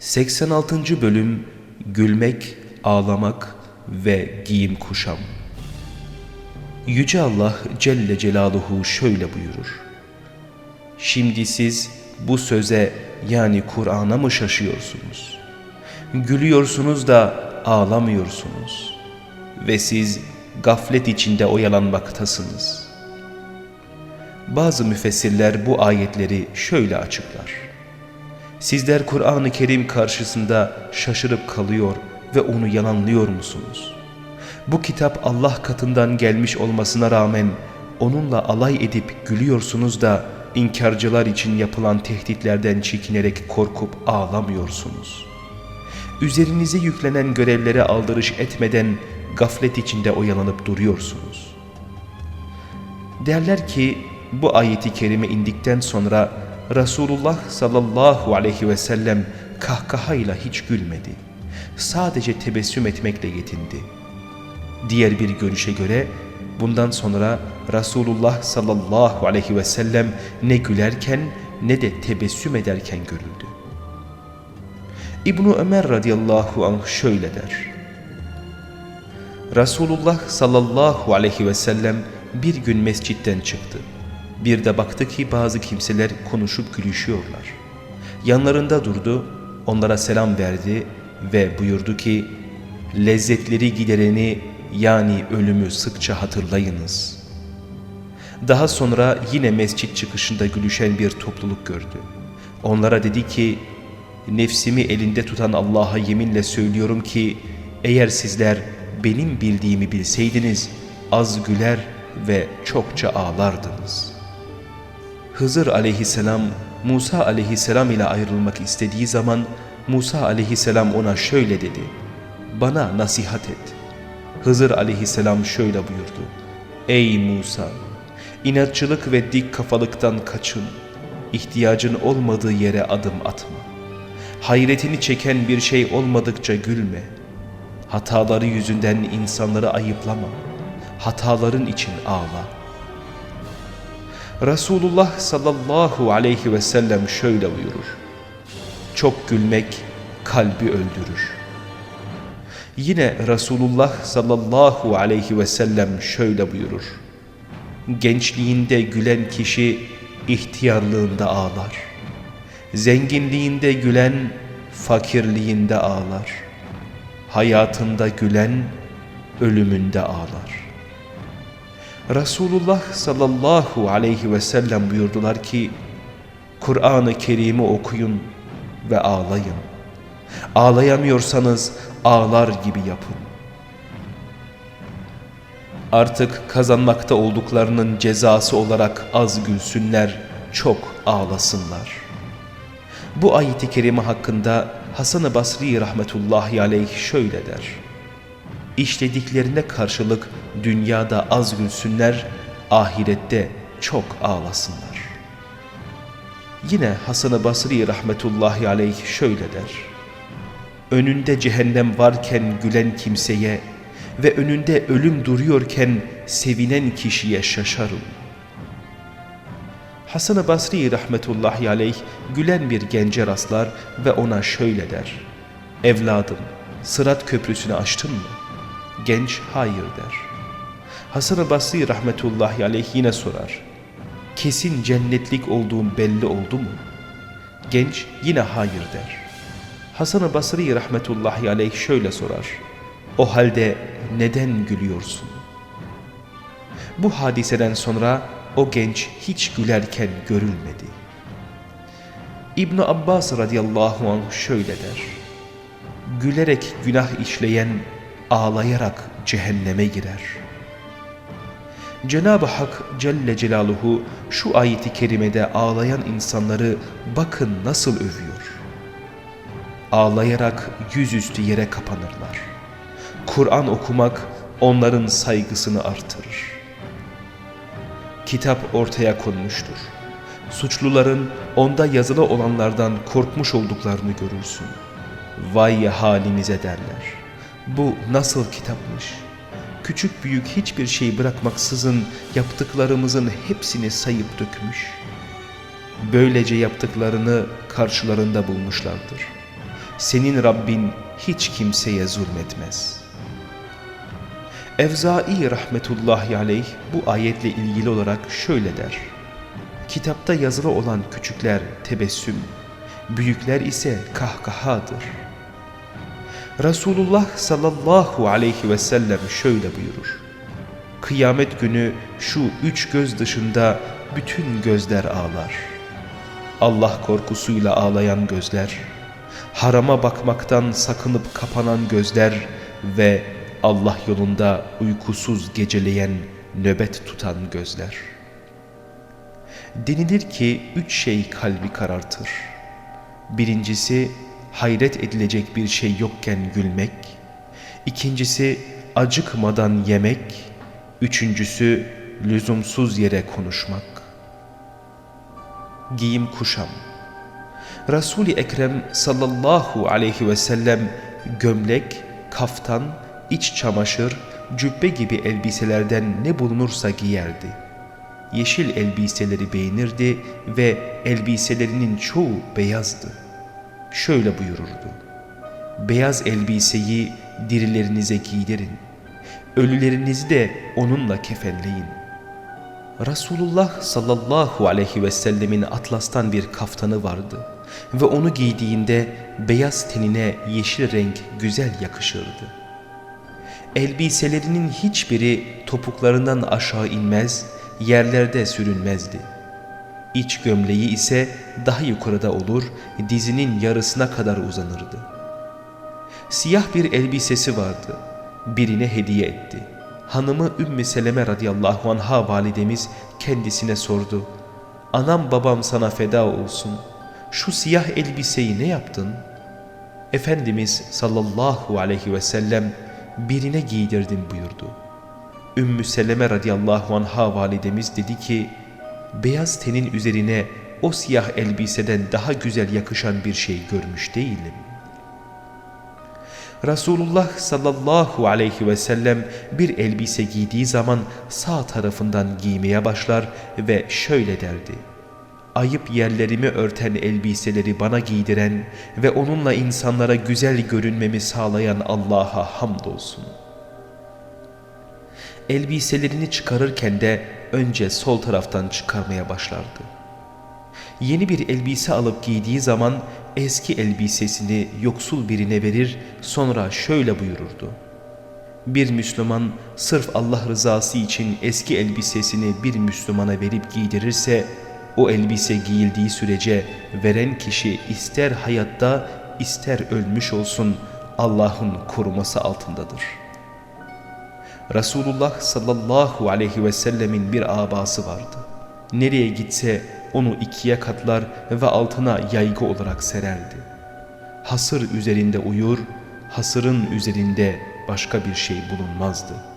86. Bölüm Gülmek, Ağlamak ve Giyim Kuşam Yüce Allah Celle Celaluhu şöyle buyurur. Şimdi siz bu söze yani Kur'an'a mı şaşıyorsunuz? Gülüyorsunuz da ağlamıyorsunuz. Ve siz gaflet içinde oyalanmaktasınız. Bazı müfessirler bu ayetleri şöyle açıklar. Sizler Kur'an-ı Kerim karşısında şaşırıp kalıyor ve onu yalanlıyor musunuz? Bu kitap Allah katından gelmiş olmasına rağmen onunla alay edip gülüyorsunuz da inkarcılar için yapılan tehditlerden çekinerek korkup ağlamıyorsunuz. Üzerinize yüklenen görevlere aldırış etmeden gaflet içinde oyalanıp duruyorsunuz. Derler ki bu ayeti kerime indikten sonra Resulullah sallallahu aleyhi ve sellem kahkahayla hiç gülmedi. Sadece tebessüm etmekle yetindi. Diğer bir görüşe göre bundan sonra Resulullah sallallahu aleyhi ve sellem ne gülerken ne de tebessüm ederken görüldü. İbnu Ömer radıyallahu anh şöyle der. Resulullah sallallahu aleyhi ve sellem bir gün mescitten çıktı. Bir de baktı ki bazı kimseler konuşup gülüşüyorlar. Yanlarında durdu, onlara selam verdi ve buyurdu ki, lezzetleri gidereni yani ölümü sıkça hatırlayınız. Daha sonra yine mescit çıkışında gülüşen bir topluluk gördü. Onlara dedi ki, nefsimi elinde tutan Allah'a yeminle söylüyorum ki, eğer sizler benim bildiğimi bilseydiniz, az güler ve çokça ağlardınız.'' Hızır aleyhisselam Musa aleyhisselam ile ayrılmak istediği zaman Musa aleyhisselam ona şöyle dedi. Bana nasihat et. Hızır aleyhisselam şöyle buyurdu. Ey Musa! inatçılık ve dik kafalıktan kaçın. İhtiyacın olmadığı yere adım atma. Hayretini çeken bir şey olmadıkça gülme. Hataları yüzünden insanları ayıplama. Hataların için ağla.'' Resulullah sallallahu aleyhi ve sellem şöyle buyurur. Çok gülmek kalbi öldürür. Yine Resulullah sallallahu aleyhi ve sellem şöyle buyurur. Gençliğinde gülen kişi ihtiyarlığında ağlar. Zenginliğinde gülen fakirliğinde ağlar. Hayatında gülen ölümünde ağlar. Resulullah sallallahu aleyhi ve sellem buyurdular ki Kur'an-ı Kerim'i okuyun ve ağlayın. Ağlayamıyorsanız ağlar gibi yapın. Artık kazanmakta olduklarının cezası olarak az gülsünler, çok ağlasınlar. Bu ayeti kerime hakkında Hasan-ı Basri rahmetullahi aleyh şöyle der işlediklerine karşılık dünyada az gülsünler, ahirette çok ağlasınlar. Yine Hasan-ı Basri rahmetullahi aleyh şöyle der. Önünde cehennem varken gülen kimseye ve önünde ölüm duruyorken sevinen kişiye şaşarım. Hasan-ı Basri rahmetullahi aleyh gülen bir gence rastlar ve ona şöyle der. Evladım, Sırat köprüsünü açtın mı? Genç hayır der. Hasan-ı Basri rahmetullahi aleyh yine sorar. Kesin cennetlik olduğum belli oldu mu? Genç yine hayır der. Hasan-ı Basri rahmetullahi aleyh şöyle sorar. O halde neden gülüyorsun? Bu hadiseden sonra o genç hiç gülerken görülmedi. İbn Abbas radıyallahu anh şöyle der. Gülerek günah işleyen ağlayarak cehenneme girer. Cenab-ı Hak Celle Celaluhu şu ayeti kerimede ağlayan insanları bakın nasıl övüyor. Ağlayarak yüzüstü yere kapanırlar. Kur'an okumak onların saygısını artırır. Kitap ortaya konmuştur. Suçluların onda yazılı olanlardan korkmuş olduklarını görürsün. Vay halimize derler. Bu nasıl kitapmış? Küçük büyük hiçbir şey bırakmaksızın yaptıklarımızın hepsini sayıp dökmüş. Böylece yaptıklarını karşılarında bulmuşlardır. Senin Rabbin hiç kimseye zulmetmez. Evzai rahmetullahi aleyh bu ayetle ilgili olarak şöyle der. Kitapta yazılı olan küçükler tebessüm, büyükler ise kahkahadır. Resulullah sallallahu aleyhi ve sellem şöyle buyurur. Kıyamet günü şu üç göz dışında bütün gözler ağlar. Allah korkusuyla ağlayan gözler, harama bakmaktan sakınıp kapanan gözler ve Allah yolunda uykusuz geceleyen nöbet tutan gözler. Denilir ki üç şey kalbi karartır. Birincisi hayret edilecek bir şey yokken gülmek. İkincisi acıkmadan yemek. Üçüncüsü lüzumsuz yere konuşmak. Giyim kuşam. Resul-i Ekrem sallallahu aleyhi ve sellem gömlek, kaftan, iç çamaşır, cübbe gibi elbiselerden ne bulunursa giyerdi. Yeşil elbiseleri beğenirdi ve elbiselerinin çoğu beyazdı. Şöyle buyururdu. Beyaz elbiseyi dirilerinize giydirin. Ölülerinizi de onunla kefenleyin. Resulullah sallallahu aleyhi ve sellemin atlastan bir kaftanı vardı ve onu giydiğinde beyaz tenine yeşil renk güzel yakışırdı. Elbiselerinin hiçbiri topuklarından aşağı inmez, yerlerde sürünmezdi. İç gömleği ise daha yukarıda olur, dizinin yarısına kadar uzanırdı. Siyah bir elbisesi vardı. Birine hediye etti. Hanımı Ümmü Seleme radıyallahu anha validemiz kendisine sordu. Anam babam sana feda olsun. Şu siyah elbiseyi ne yaptın? Efendimiz sallallahu aleyhi ve sellem birine giydirdim buyurdu. Ümmü Seleme radıyallahu anha validemiz dedi ki, beyaz tenin üzerine o siyah elbiseden daha güzel yakışan bir şey görmüş değilim. Resulullah sallallahu aleyhi ve sellem bir elbise giydiği zaman sağ tarafından giymeye başlar ve şöyle derdi. Ayıp yerlerimi örten elbiseleri bana giydiren ve onunla insanlara güzel görünmemi sağlayan Allah'a hamdolsun. Elbiselerini çıkarırken de önce sol taraftan çıkarmaya başlardı. Yeni bir elbise alıp giydiği zaman eski elbisesini yoksul birine verir sonra şöyle buyururdu. Bir Müslüman sırf Allah rızası için eski elbisesini bir Müslümana verip giydirirse o elbise giyildiği sürece veren kişi ister hayatta ister ölmüş olsun Allah'ın koruması altındadır. Resulullah sallallahu aleyhi ve sellemin bir abası vardı. Nereye gitse onu ikiye katlar ve altına yaygı olarak sererdi. Hasır üzerinde uyur, hasırın üzerinde başka bir şey bulunmazdı.''